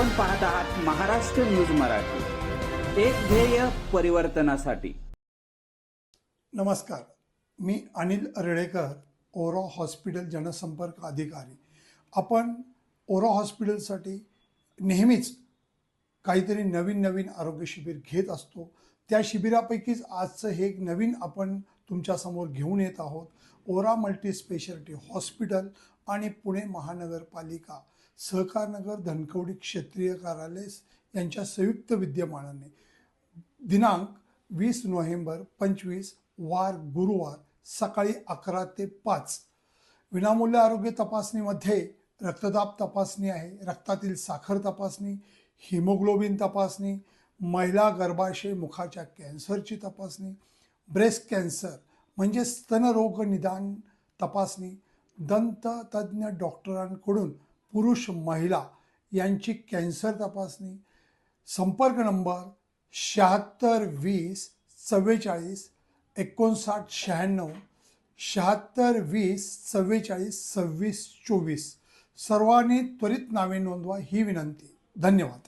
आपण पाहत आहात महाराष्ट्र न्यूज मराठी. एक ध्येय परिवर्तनासाठी. नमस्कार. मी अनिल रेळेकर ओरा हॉस्पिटल जनसंपर्क अधिकारी. आपण ओरा हॉस्पिटलसाठी नेहमीच काहीतरी नवीन नवीन आरोग्य शिबिर घेत असतो. त्या शिबिरापैकीच आजचं हे एक नवीन आपण तुमच्यासमोर घेऊन येत आहोत. ओरा मल्टी स्पेशालिटी हॉस्पिटल आणि पुणे महानगरपालिका सहकारनगर धनकवडी क्षेत्रीय कार्यालय यांच्या संयुक्त विद्यमानाने. दिनांक वीस नोव्हेंबर पंचवीस वार गुरुवार सकाळी अकरा ते पाच. विनामूल्य आरोग्य तपासणीमध्ये रक्तदाब तपासणी आहे. रक्तातील साखर तपासणी हिमोग्लोबिन तपासणी महिला गर्भाशय मुखाच्या कॅन्सरची तपासणी ब्रेस्ट कॅन्सर म्हणजे स्तनरोग निदान तपासणी दंततज्ज्ञ डॉक्टरांकडून पुरुष महिला यांची कॅन्सर तपासणी संपर्क नंबर शहात्तर वीस चव्वेचाळीस एकोणसाठ शहाण्णव शहात्तर वीस चव्वेचाळीस सव्वीस चोवीस. सर्वांनी त्वरित नावे नोंदवा ही विनंती. धन्यवाद.